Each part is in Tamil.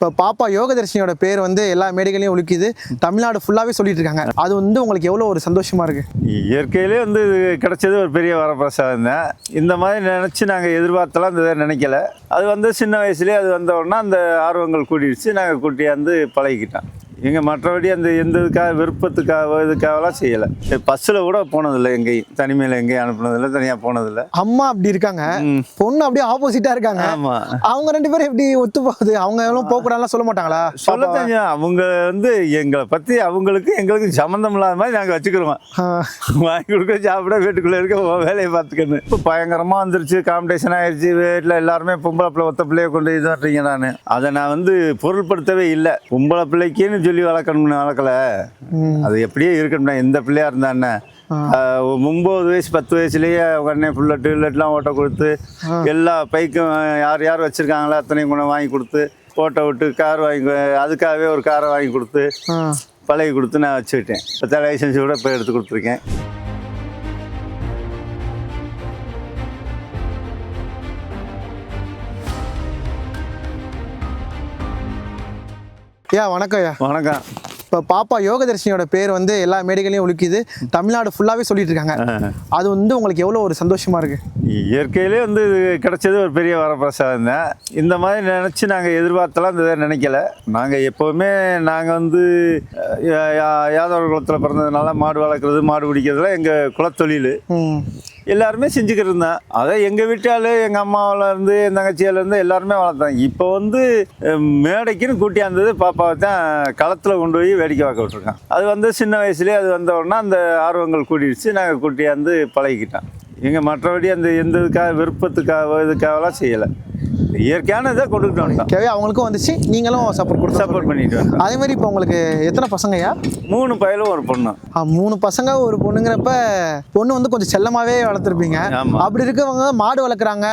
இப்போ பாப்பா யோகதர்ஷினியோட பேர் வந்து எல்லா மேடைகளையும் ஒழிக்குது. தமிழ்நாடு ஃபுல்லாகவே சொல்லிட்டு இருக்காங்க அது வந்து உங்களுக்கு எவ்வளோ ஒரு சந்தோஷமா இருக்கு? இயற்கையிலே வந்து இது கிடைச்சது ஒரு பெரிய வரப்பிரசாதம் தான். இந்த மாதிரி நினச்சி நாங்கள் எதிர்பார்த்தலாம் இந்த இதை நினைக்கல. அது வந்து சின்ன வயசுலேயே அது வந்த உடனே அந்த ஆர்வங்கள் கூட்டிடுச்சு நாங்கள் கூட்டியாந்து பழகிக்கிட்டோம். எங்கள் மற்றபடி அந்த எந்த இதுக்காக விருப்பத்துக்காக இதுக்காகலாம் செய்யலை பஸ்ஸில் கூட போனதில்லை எங்கேயும். தனிமையில் எங்கேயும் அனுப்புனதில்லை தனியாக போனதில்லை. அம்மா அப்படி இருக்காங்க. பொண்ணு அப்படியே ஆப்போசிட்டா இருக்காங்க. ஆமாம் அவங்க ரெண்டு பேரும் எப்படி ஒத்து போகுது? அவங்க எவ்வளோ போகக்கூடாதுலாம் சொல்ல மாட்டாங்களா? சொல்ல தெரியும் அவங்க வந்து எங்களை பற்றி அவங்களுக்கு எங்களுக்கு சம்மந்தம் இல்லாத மாதிரி நாங்கள் வச்சுக்கிறோம். வாங்கி கொடுக்க சாப்பிட வீட்டுக்குள்ளே இருக்க வேலையை பார்த்துக்கணும் இப்போ பயங்கரமாக வந்துருச்சு. காம்படிஷன் ஆயிடுச்சு வீட்டில் எல்லாருமே பொம்பளை பிள்ளை ஒத்த பிள்ளைய கொண்டு இது பண்ணுறீங்க நான். அதை நான் வந்து பொருள்படுத்தவே இல்லை. பொம்பளை பிள்ளைக்குன்னு சொல்லி வளர்க்கணும்னு வளர்க்கல. அது எப்படியே இருக்கணும்னா எந்த பிள்ளையா இருந்தானே. ஒம்பது வயசு பத்து வயசுலேயே அவங்க அண்ணன் ஃபுல்லாக டூ வீலர்லாம் ஓட்ட கொடுத்து எல்லா பைக்கும் யார் யார் வச்சுருக்காங்களோ அத்தனையும் கொண்டு வாங்கி கொடுத்து ஓட்ட விட்டு கார் வாங்கி அதுக்காகவே ஒரு காரை வாங்கி கொடுத்து. பழகி கொடுத்து நான் வச்சுக்கிட்டேன். இப்போ லைசன்ஸ் கூட இப்போ எடுத்து கொடுத்துருக்கேன். ஐயா வணக்கம் ஐயா. வணக்கம். இப்போ பாப்பா யோகதர்ஷினியோட பேர் வந்து எல்லா மேடைகளையும் ஒழிக்குது தமிழ்நாடு ஃபுல்லாகவே சொல்லிட்டு இருக்காங்க. அது வந்து உங்களுக்கு எவ்வளோ ஒரு சந்தோஷமா இருக்கு? இயற்கையிலே வந்து இது கிடைச்சது ஒரு பெரிய வரப்பிரசாதம் தான். இந்த மாதிரி நினச்சி நாங்கள் எதிர்பார்த்தலாம் இந்த இதை நினைக்கல. நாங்கள் எப்போவுமே நாங்கள் வந்து யா- யா- யாதவர் குலத்தில் பிறந்ததுனால மாடு வளர்க்குறது மாடு பிடிக்கிறதுலாம் எங்கள் குலத்தொழில். எல்லாருமே செஞ்சுக்கிட்டு இருந்தேன். அதை எங்கள் வீட்டால் எங்கள் அம்மாவிலேருந்து என் தங்கச்சியிலேருந்து எல்லாருமே வளர்த்தாங்க. இப்போ வந்து மேடைக்குன்னு கூட்டியாந்தது பாப்பாவை தான் களத்தில் கொண்டு போய் வேடிக்கை பார்க்க விட்ருக்கான் அது வந்து சின்ன வயசுலேயே அது வந்த உடனே அந்த ஆர்வங்கள் கூட்டிடுச்சு நாங்கள் கூட்டியாந்து பழகிக்கிட்டோம் எங்கள் மற்றபடி அந்த எந்த இதுக்காக விருப்பத்துக்காக இதுக்காகலாம் செய்யலை. இயற்கையான இதை கொண்டுக்கிட்டு வந்துட்டோம் கேவே அவங்களுக்கும் வந்துச்சு. நீங்களும் சப்போர்ட் கொடுத்து சப்போர்ட் பண்ணிட்டு வந்தோம். அதே மாதிரி இப்போ உங்களுக்கு எத்தனை பசங்கய்யா? மூணு பயலும் ஒரு பொண்ணு. ஆ, மூணு பசங்க ஒரு பொண்ணுங்கிறப்ப பொண்ணு வந்து கொஞ்சம் செல்லமாவே வளர்த்துருப்பீங்க. அப்படி இருக்கவங்க மாடு வளர்க்குறாங்க.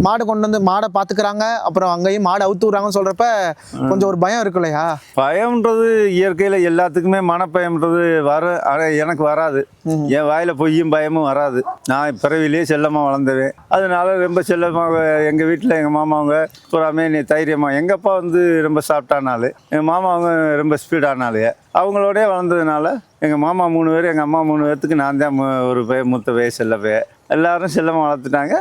மாடு கொண்டு வந்து மாடை பாத்துக்கறாங்க. அப்புறம் அங்கேயும் மாடு அவுத்து விடுறாங்கன்னு சொல்றப்ப கொஞ்சம் ஒரு பயம் இருக்கு இல்லையா? பயம்ன்றது இயற்கையில் எல்லாத்துக்குமே மனப்பயம்ன்றது வர எனக்கு வராது. என் வாயில் பொய்யும் பயமும் வராது. நான் பிறவிலேயே செல்லமாக வளர்ந்தவேன். அதனால ரொம்ப செல்லமாக எங்கள் வீட்டில் எங்கள் மாமாவங்க பூராமே நீ தைரியமாக எங்கள் அப்பா வந்து ரொம்ப சாஃப்டானாலு எங்கள் மாமாவங்க ரொம்ப ஸ்பீடானாலு அவங்களோடய வளர்ந்ததுனால எங்கள் மாமா மூணு பேர் எங்கள் அம்மா மூணு பேர்த்துக்கு நான் தான் ஒரு பையன் மூத்த பையன் செல்ல பையன் எல்லாரும் செல்லமாக வளர்த்துட்டாங்க.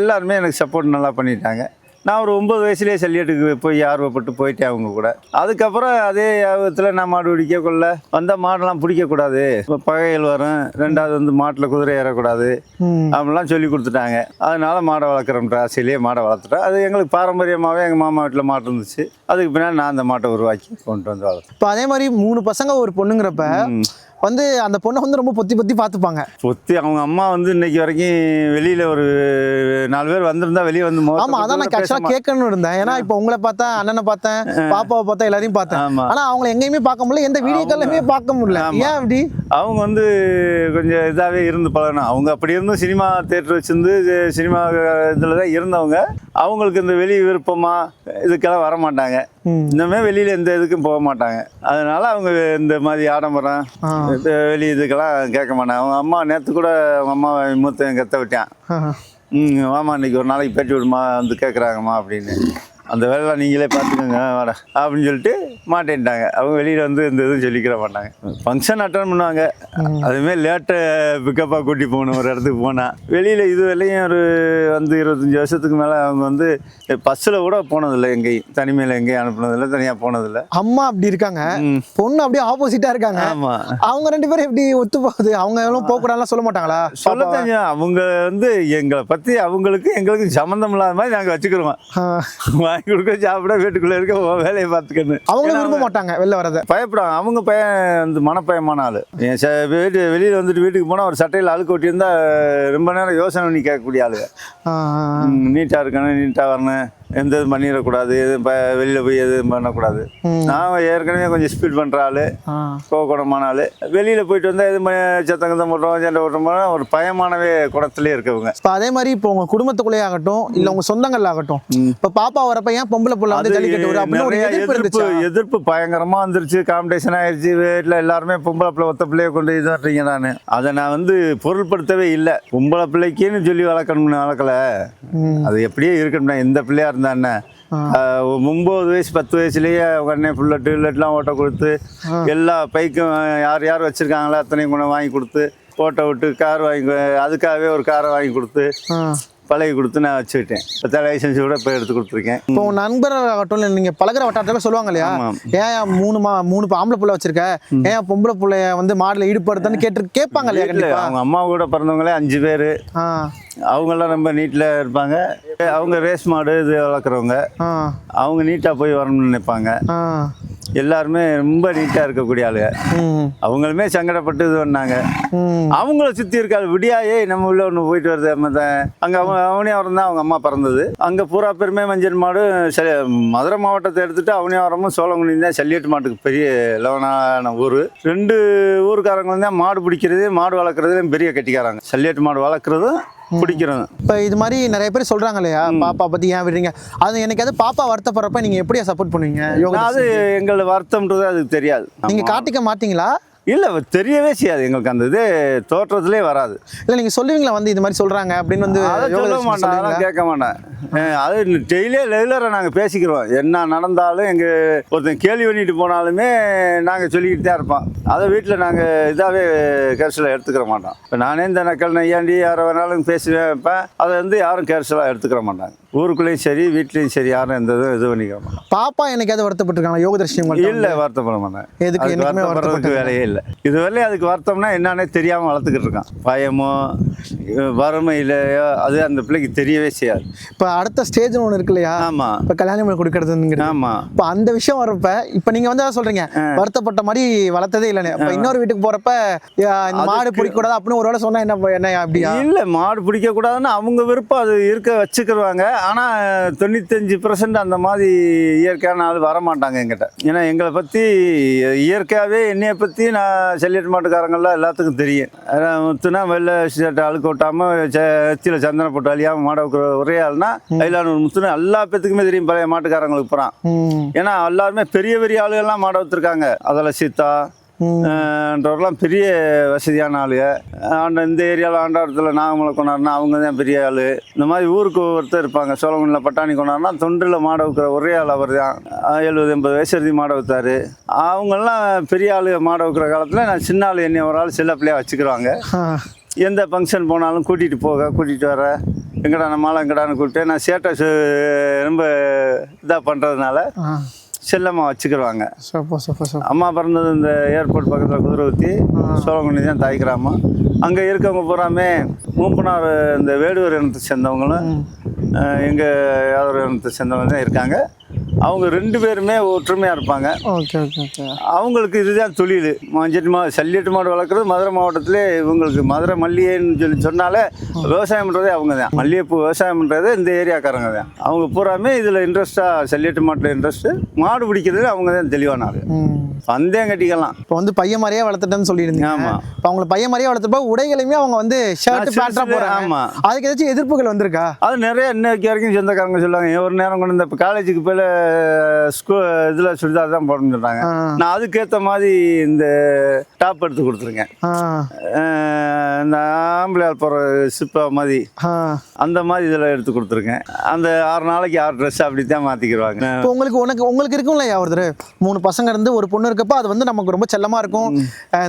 எல்லாருமே எனக்கு சப்போர்ட் நல்லா பண்ணிட்டாங்க. நான் ஒரு ஒம்பது வயசுலேயே சல்லியட்டுக்கு போய் ஆர்வப்பட்டு போயிட்டேன் அவங்க கூட. அதுக்கப்புறம் அதே ஆர்வத்தில் நான் மாடு பிடிக்க கொள்ள வந்தால் மாடெல்லாம் பிடிக்கக்கூடாது. இப்போ பகைகள் வரும் ரெண்டாவது வந்து மாட்டில் குதிரை ஏறக்கூடாது. அப்படிலாம் சொல்லி கொடுத்துட்டாங்க. அதனால மாடை வளர்க்குறோன்ற ஆசையிலேயே மாடை வளர்த்துட்டேன் அது எங்களுக்கு பாரம்பரியமாகவே எங்கள் மாமா வீட்டில் மாட்டு இருந்துச்சு. அதுக்கு பின்னாடி நான் அந்த மாட்டை உருவாக்கி கொண்டு வந்து வளர்த்தேன். இப்போ அதே மாதிரி மூணு பசங்க ஒரு பொண்ணுங்கிறப்ப வந்து அந்த பொண்ணை வந்து ரொம்ப பொத்தி பொத்தி பார்த்துப்பாங்க. பொத்தி அவங்க அம்மா வந்து இன்னைக்கு வரைக்கும் வெளியில் ஒரு நாலு பேர் வந்திருந்தா வெளியே வந்து ஆமா அதான் நான் பார்த்து ஆக்சுவலா கேட்கணும்னு இருந்தேன். ஏன்னா இப்போ உங்களை பார்த்தேன் அண்ணனை பார்த்தேன் பாப்பாவை பார்த்தேன் எல்லாரையும் பார்த்தேன். ஆனா அவங்கள எங்கேயுமே பார்க்க முடியல எந்த வீடியோ கால்லையுமே பார்க்க முடியல. ஏன் அப்படி? அவங்க வந்து கொஞ்சம் இதாகவே இருந்து பழகணும் அவங்க அப்படி இருந்தும் சினிமா தேட்டர் வச்சிருந்து சினிமா இதில் தான் இருந்தவங்க. அவங்களுக்கு இந்த வெளி விருப்பமா இதுக்கெல்லாம் வர மாட்டாங்க. இன்னுமே வெளியில் எந்த இதுக்கும் போக மாட்டாங்க. அதனால அவங்க இந்த மாதிரி ஆடம்பரம் வெளி இதுக்கெல்லாம் கேட்க மாட்டாங்க. அவங்க அம்மா நேற்று கூட அவங்க அம்மா மூத்த கத்த விட்டான். ம் வாமா இன்னைக்கு ஒரு நாளைக்கு பேட்டி விடுமா வந்து கேட்குறாங்கம்மா அப்படின்னு. அந்த வேலைலாம் நீங்களே பார்த்துக்கோங்க வாடா அப்படின்னு சொல்லிட்டு மாட்டேன்ட்டாங்க. அவங்க வெளியில் வந்து இந்த இதுவும் சொல்லிக்கிற மாட்டாங்க. ஃபங்க்ஷன் அட்டன் பண்ணுவாங்க. அதுமாரி லேட்டை பிக்கப்பாக கூட்டி போகணும் ஒரு இடத்துக்கு போனால் வெளியில் இது வரையும் ஒரு வந்து இருபத்தஞ்சி வருஷத்துக்கு மேலே அவங்க வந்து பஸ்ஸில் கூட போனதில்லை எங்கேயும். தனிமையில் எங்கேயும் அனுப்புனதில்லை தனியாக போனதில்லை. அம்மா அப்படி இருக்காங்க. பொண்ணு அப்படியே ஆப்போசிட்டா இருக்காங்க. ஆமாம் அவங்க ரெண்டு பேரும் எப்படி ஒத்து போகுது? அவங்க எவ்வளோ போகக்கூடாதுலாம் சொல்ல மாட்டாங்களா? சொல்ல தெரியும். அவங்க வந்து எங்களை பற்றி அவங்களுக்கு எங்களுக்கு சம்மந்தம் இல்லாத மாதிரி நாங்கள் வச்சுக்கிறோம். வாங்கி கொடுக்க சாப்பிட வீட்டுக்குள்ளே இருக்க வேலையை பார்த்துக்கணும் அவங்க விரும்ப மாட்டாங்க வெளில வரத பயப்படுவாங்க அவங்க பையன் வந்து மனப்பயமான ஆள். என் வீட்டு வெளியில் வந்துட்டு வீட்டுக்கு போனால் ஒரு சட்டையில் அழுக்கு ஒட்டியிருந்தா ரொம்ப நேரம் யோசனை பண்ணி கேட்கக்கூடிய ஆளுங்க. நீட்டாக இருக்கணும் நீட்டாக வரணும். எந்த இதுவும் பண்ணிடக்கூடாது எதுவும் வெளியில் போய் எதுவும் பண்ணக்கூடாது. நான் ஏற்கனவே கொஞ்சம் ஸ்பீட் பண்ணுற ஆள். கோகுணமான ஆள். வெளியில் போயிட்டு வந்தால் எது சத்தம் கத்தம் போட்டோம் சண்டை போட்டோம்னா ஒரு பயமானவே குடத்துலேயே இருக்கவங்க. இப்போ அதே மாதிரி இப்போ உங்க குடும்பத்துக்குள்ளே ஆகட்டும் இல்ல உங்க சொந்தங்கள் ஆகட்டும் இப்போ பாப்பா வரப்ப ஏன் பொம்பளை புள்ள வந்து எதிர்ப்பு எதிர்ப்பு இருந்துச்சு? எதிர்ப்பு பயங்கரமா வந்துருச்சு காம்படிஷன் ஆயிடுச்சு வீட்டில் எல்லாருமே பொம்பளை பிள்ளை ஒத்த பிள்ளைய கொண்டு இது பண்ணுறீங்க நான். அதை நான் வந்து பொருள்படுத்தவே இல்லை. பொம்பளை பிள்ளைக்குன்னு சொல்லி வளர்க்கணும்னு வளர்க்கல. அது எப்படியே இருக்கணும்னா எந்த பிள்ளையா இருந்தா ஒம்பது வயசு பத்து வயசுலயே உடனே ஃபுல்லட்டு இல்லட்லாம் ஓட்ட கொடுத்து எல்லா பைக்கும் யார் யார் வச்சுருக்காங்களோ அத்தனையும் கொண்டு வாங்கி கொடுத்து ஓட்ட விட்டு கார் வாங்கி அதுக்காகவே ஒரு காரை வாங்கி கொடுத்து பழகி கொடுத்து நான் வச்சுக்கிட்டேன். இப்போ லைசன்ஸ் கூட இப்போ எடுத்து கொடுத்துருக்கேன். இப்போ உங்க நண்பர்கள் ஆகட்டும் இல்லை நீங்க பழகுற வட்டாரத்துல சொல்லுவாங்க இல்லையா. ஏன் மூணு மா மூணு ஆம்பளை புள்ள வச்சிருக்க? ஏன் பொம்பளை புள்ளைய வந்து மாடுல ஈடுபடுத்தன்னு கேட்டு கேட்பாங்க இல்லையா வீட்டில் கண்டிப்பா? அவங்க அம்மா கூட பிறந்தவங்களே அஞ்சு பேர். அவங்கெல்லாம் ரொம்ப நீட்டில் இருப்பாங்க. அவங்க ரேஸ் மாடு இது வளர்க்குறவங்க. அவங்க நீட்டாக போய் வரணும்னு நினைப்பாங்க. எல்லாருமே ரொம்ப நீட்டாக இருக்கக்கூடிய ஆளுங்க. அவங்களுமே சங்கடப்பட்டு இது பண்ணாங்க. அவங்கள சுற்றி இருக்காது விடியாயே நம்ம உள்ள ஒன்று போயிட்டு வருது அங்கே அவன் அவனியாவரம் தான் அவங்க அம்மா பிறந்தது. அங்கே பூரா பெருமை மஞ்சள் மாடு மதுரை மாவட்டத்தை எடுத்துட்டு அவனியாவரமும் சோழங்குடி தான் சல்லியட்டு மாட்டுக்கு பெரிய லெவனான ஊர். ரெண்டு ஊருக்காரங்க தான் மாடு பிடிக்கிறது மாடு வளர்க்குறதுலையும் பெரிய கட்டிக்காராங்க. சல்லியட்டு மாடு வளர்க்குறதும் பிடிக்கிறதும் இப்போ இது மாதிரி நிறைய பேர் சொல்றாங்க இல்லையா பாப்பா பத்தி ஏன் விடுறீங்க? அது எனக்கு அது பாப்பா வருத்தப்படுறப்ப நீங்க எப்படியா சப்போர்ட் பண்ணுவீங்க? அது எங்களை வருத்தம்ன்றது அதுக்கு தெரியாது. நீங்க காட்டிக்க மாட்டீங்களா? இல்லை தெரியவே செய்யாது. எங்களுக்கு அந்த இது தோற்றத்திலே வராது. இல்ல நீங்க சொல்லுவீங்களா வந்து இது மாதிரி சொல்றாங்க அப்படின்னு வந்து அதை சொல்ல மாட்டேன் அதெல்லாம்? கேட்க மாட்டேன். அது டெய்லியே ரெகுலராக நாங்கள் பேசிக்கிறோம். என்ன நடந்தாலும் எங்கள் ஒருத்தன் கேள்வி பண்ணிட்டு போனாலுமே நாங்கள் சொல்லிக்கிட்டு தான் இருப்போம். அதை வீட்டில் நாங்கள் இதாகவே கேர்சலாக எடுத்துக்கிற மாட்டோம். இப்போ நானே இந்த நக்கல் நையாண்டி யாரை வேணாலும் பேசுவேன் வைப்பேன் அதை வந்து யாரும் கேர்சலாக எடுத்துக்கிற மாட்டாங்க. ஊருக்குள்ளேயும் சரி வீட்லேயும் சரி யாரும் எந்த இதுவும் இது பண்ணிக்க மாட்டாங்க பாப்பா என்னைக்காவது வருத்தப்பட்டிருக்காங்க யோக தரிசனம் உங்கள்ட்ட இல்லை வருத்தப்பட மாட்டேன். எதுக்கு? வருத்தப்படுறதுக்கு வேலையே இல்லை. இதுவரையிலும் அதுக்கு வருத்தம்னா என்னன்னே தெரியாமல் வளர்த்துக்கிட்டு இருக்கான். பயமோ வறுமையிலையோ அது அந்த பிள்ளைக்கு தெரியவே செய்யாது. இப்போ அடுத்த ஸ்டேஜ் ஒன்று இருக்கு இல்லையா ஆமாம் இப்போ கல்யாணம் பண்ணி கொடுக்கறதுங்கிறது. ஆமாம் இப்போ அந்த விஷயம் வரப்ப இப்போ நீங்க வந்து அதான் சொல்றீங்க. வருத்தப்பட்ட மாதிரி வளர்த்ததே இல்லைன்னு. இப்போ இன்னொரு வீட்டுக்கு போறப்ப யா, இந்த மாடு பிடிக்கூடாது அப்படின்னு ஒரு வேளை சொன்னா என்ன என்ன அப்படியா இல்ல மாடு பிடிக்க கூடாதுன்னு அவங்க விருப்பம் அது இருக்க வச்சுக்கிருவாங்க. ஆனா தொண்ணூத்தஞ்சு பர்சன்ட் அந்த மாதிரி இயற்கையான ஆள் வர மாட்டாங்க எங்கிட்ட ஏன்னா எங்களை பத்தி இயற்கையாவே என்னைய பத்தி நான் செல்லியட் மாட்டுக்காரங்கெல்லாம் எல்லாத்துக்கும் தெரியும். முத்துனா வெள்ளை ஷர்ட் அழுக்க விட்டாம செத்தியில் சந்தன போட்டு அழியாம மாட வைக்கிற ஒரே ஆள்னா ஐலானூர் முத்துனா எல்லா பேத்துக்குமே தெரியும் பழைய மாட்டுக்காரங்களுக்கு போகிறான் ஏன்னா எல்லாருமே பெரிய பெரிய ஆளுகள்லாம் மாட வச்சிருக்காங்க. அதில் சீதா ம். ன்றவரெல்லாம் பெரிய வசதியான ஆளுங்க ஆண்ட இந்த ஏரியாவில் ஆண்டாரத்தில் நாகமலை கொண்டாடுனா அவங்க தான் பெரிய ஆள். இந்த மாதிரி ஊருக்கு ஒருத்தர் இருப்பாங்க. சோழகுண்டில் பட்டாணி கொண்டாடுனா தொண்டில் மாட வைக்கிற ஒரே ஆள் அவர் தான். எழுபது எண்பது வயசு எழுதி மாட வைத்தாரு அவங்கெல்லாம் பெரிய ஆள் மாட வைக்கிற காலத்தில் நான் சின்ன ஆள் என்னை ஒரு ஆள் சின்ன பிள்ளையா வச்சுக்கிருவாங்க ஆ, எந்த ஃபங்க்ஷன் போனாலும் கூட்டிகிட்டு போக கூட்டிகிட்டு வர. எங்கடா நம்மளாம் எங்கடான்னு கூப்பிட்டு நான் சேட்டை ரொம்ப இதாக பண்ணுறதுனால செல்லமாக சூப்பர் அம்மா பிறந்தது இந்த ஏர்போர்ட் பக்கத்தில் குதிரவத்தி சோழங்குடி தான் தாய்க்கிராமம் அங்கே இருக்கவங்க பூராமே மூப்பனார் இந்த வேடுவர் இனத்தை சேர்ந்தவங்களும் எங்கள் யாதவர் இனத்தை சேர்ந்தவங்க தான் இருக்காங்க. அவங்க ரெண்டு பேருமே ஒற்றுமையாக இருப்பாங்க. Okay okay okay. அவங்களுக்கு இதுதான் தொழில். மஞ்சட்டு மா சல்லியட்டு மாடு வளர்க்குறது மதுரை மாவட்டத்திலே இவங்களுக்கு மதுரை மல்லிகைன்னு சொல்லி சொன்னாலே விவசாயம் பண்ணுறதே அவங்க தான் மல்லிகைப்பூ விவசாயம் பண்ணுறது இந்த ஏரியாக்காரங்க தான். அவங்க பூராமே இதில் இன்ட்ரெஸ்ட்டாக சல்லியட்டு மாட்டில் இன்ட்ரெஸ்ட்டு மாடு பிடிக்கிறது அவங்க தான் தெளிவான ஆள். ம். பந்தயம் கட்டிக்கலாம். இப்போ வந்து பையன் மாதிரியே வளர்த்துட்டேன்னு சொல்லியிருந்தீங்க. ஆமா. இப்போ அவங்கள பையன் மாதிரியே வளர்த்தப்ப உடைகளையுமே அவங்க வந்து ஷர்ட் நான் பேண்ட்ரா சிறுசுல- போறாங்க ஆமா. அதுக்கு ஏதாச்சும் எதிர்ப்புகள் வந்திருக்கா? அது நிறைய இன்னைக்கு வரைக்கும் சொந்தக்காரங்க சொல்லுவாங்க. ஒரு நேரம் கொண்டு இந்த காலேஜுக்கு போய் ஸ்கூல் இதில் சுடிதார் தான் போடணும்னு சொல்கிறாங்க. நான் அதுக்கேற்ற மாதிரி இந்த டாப் எடுத்து கொடுத்துருக்கேன். இந்த ஆம்பளையால் போகிற சிப்பா மாதிரி அந்த மாதிரி இதில் எடுத்து கொடுத்துருக்கேன். அந்த ஆறு நாளைக்கு ஆறு ட்ரெஸ் அப்படி தான் மாற்றிக்கிடுவாங்க இப்போ உங்களுக்கு உனக்கு உங்களுக்கு இருக்கும் இல்லையா ஒருத்தர் மூணு பசங்க இருந்து ஒரு பொண்ணு இருக்கப்ப அது வந்து நமக்கு ரொம்ப செல்லமா இருக்கும்.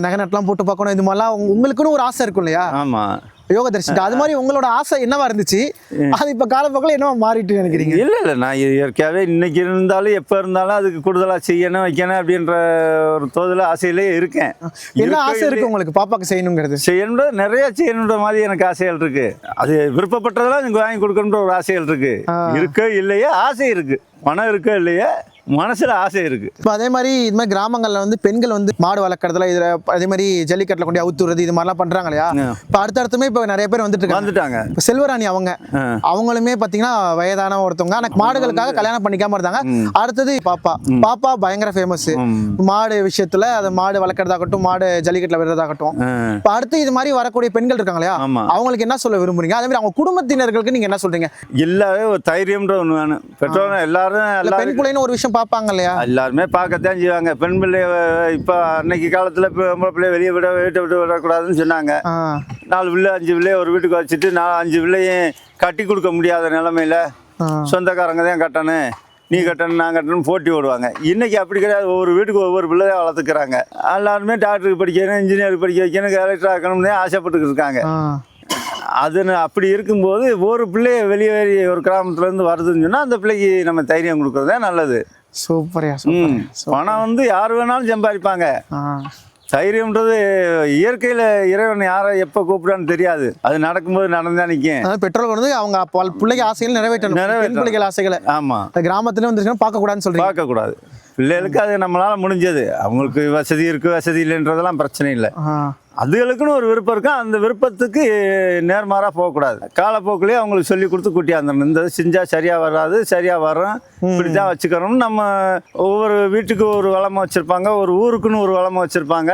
நகை நட்டுலாம் போட்டு பார்க்கணும் இது மாதிரிலாம் உங்க- உங்களுக்குன்னு ஒரு ஆசை இருக்கும் இல்லையா ஆமாம் யோக தரிசனம். அது மாதிரி உங்களோட ஆசை என்னவா இருந்துச்சு? அது இப்ப காலப்போக்கில் என்னவா மாறிட்டு நினைக்கிறீங்க? இல்லை இல்லை நான் இயற்கையாகவே இன்னைக்கு இருந்தாலும் எப்போ இருந்தாலும் அதுக்கு கூடுதலாக செய்யணும் வைக்கணும் அப்படின்ற ஒரு தோதில் ஆசையிலே இருக்கேன். என்ன ஆசை இருக்கு உங்களுக்கு? பாப்பாக்கு செய்யணுங்கிறது. செய்யணுன்ற நிறைய செய்யணுன்ற மாதிரி எனக்கு ஆசைகள் இருக்கு. அது விருப்பப்பட்டதெல்லாம் எனக்கு வாங்கி கொடுக்கணுன்ற ஒரு ஆசைகள் இருக்கு. இருக்கோ இல்லையா ஆசை இருக்கு. பணம் இருக்கோ இல்லையா. மனசுல ஆசை இருக்கு. இப்போ அதே மாதிரி இது மாதிரி கிராமங்கள்ல வந்து பெண்கள் வந்து மாடு வளர்க்குறதுல இதுல அதே மாதிரி ஜல்லிக்கட்டில் கொண்டு அவுத்துறது இது மாதிரிலாம் பண்றாங்க இல்லையா. இப்போ அடுத்தடுத்துமே இப்போ நிறைய பேர் வந்துட்டு வந்துட்டாங்க. இப்போ செல்வராணி அவங்க. அவங்களுமே பார்த்தீங்கன்னா வயதான ஒருத்தவங்க ஆனால் மாடுகளுக்காக கல்யாணம் பண்ணிக்காம இருந்தாங்க. அடுத்தது பாப்பா. பாப்பா பயங்கர ஃபேமஸ். மாடு விஷயத்துல அது மாடு வளர்க்குறதாகட்டும் மாடு ஜல்லிக்கட்டில் விடுறதாகட்டும். இப்போ அடுத்து இது மாதிரி வரக்கூடிய பெண்கள் இருக்காங்க இல்லையா. அவங்களுக்கு என்ன சொல்ல விரும்புறீங்க? அதே மாதிரி அவங்க குடும்பத்தினர்களுக்கு நீங்க என்ன சொல்றீங்க? எல்லாமே ஒரு தைரியம்ன்ற ஒன்று வேணும். பெற்றோர் எல்லாரும் பெண் பிள்ளைன்னு ஒரு விஷயம் பார்ப்பாங்க இல்லையா எல்லாருமே பார்க்கத்தான் செய்வாங்க. பெண் பிள்ளை இப்போ அன்னைக்கு காலத்தில் பொம்பளை பிள்ளைய வெளியே விட வீட்டை விட்டு விடக்கூடாதுன்னு சொன்னாங்க. நாலு பிள்ளை அஞ்சு பிள்ளைய ஒரு வீட்டுக்கு வச்சுட்டு நாலு அஞ்சு பிள்ளையும் கட்டி கொடுக்க முடியாத நிலமையில. சொந்தக்காரங்க தான் கட்டணும். நீ கட்டணும் நான் கட்டணும் போட்டி ஓடுவாங்க இன்னைக்கு அப்படி கிடையாது. ஒவ்வொரு வீட்டுக்கு ஒவ்வொரு பிள்ளைய வளர்த்துக்கிறாங்க. எல்லாருமே டாக்டருக்கு படிக்கணும் இன்ஜினியருக்கு படிக்க வைக்கணும் கலெக்டர் ஆக்கணும்னு ஆசைப்பட்டுக்கிட்டு இருக்காங்க. அது அப்படி இருக்கும்போது ஒரு பிள்ளைய வெளியேறி ஒரு கிராமத்துலேருந்து வருதுன்னு சொன்னால் அந்த பிள்ளைக்கு நம்ம தைரியம் கொடுக்குறது நல்லது. சூப்பர்யா சூப்பர் பணம் வந்து யார் வேணாலும் சம்பாதிப்பாங்க. தைரியம்ன்றது இயற்கையில் இறைவன் யாரை எப்போ கூப்பிடான்னு தெரியாது. அது நடக்கும்போது நடந்தா நிற்கும் அதாவது பெற்றோர்கள் வந்து அவங்க பிள்ளைக்கு ஆசைகள் நிறைவேற்றணும். பெண் நிறைவேற்றணும். பிள்ளைகள் ஆசைகளை. ஆமாம் கிராமத்துல வந்துருச்சுன்னா பார்க்க கூடாதுன்னு சொல்றீங்க. பார்க்கக்கூடாது. பிள்ளைகளுக்கு அது நம்மளால் முடிஞ்சது. அவங்களுக்கு வசதி இருக்குது வசதி இல்லைன்றதெல்லாம் பிரச்சனை இல்லை. அதுகளுக்குன்னு ஒரு விருப்பம் இருக்கும் அந்த விருப்பத்துக்கு நேர்மாறாக போகக்கூடாது. காலப்போக்கிலேயே அவங்களுக்கு சொல்லி கொடுத்து கூட்டியாந்துடணும் இந்த செஞ்சால் சரியாக வராது சரியாக வரும் இப்படி தான் வச்சுக்கணும்னு நம்ம ஒவ்வொரு வீட்டுக்கு ஒரு வளமை வச்சுருப்பாங்க ஒரு ஊருக்குன்னு ஒரு வளமை வச்சுருப்பாங்க.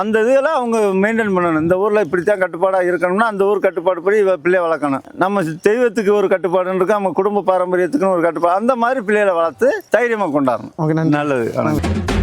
அந்த இதெல்லாம் அவங்க மெயின்டைன் பண்ணணும். இந்த ஊரில் இப்படி தான் கட்டுப்பாடாக இருக்கணும்னா அந்த ஊர் கட்டுப்பாடு படி பிள்ளைய வளர்க்கணும். நம்ம தெய்வத்துக்கு ஒரு கட்டுப்பாடுன்னு இருக்கு நம்ம குடும்ப பாரம்பரியத்துக்குன்னு ஒரு கட்டுப்பாடு. அந்த மாதிரி பிள்ளைகளை வளர்த்து தைரியமாக கொண்டாடணும். நன்றி. நல்லது வணக்கம்.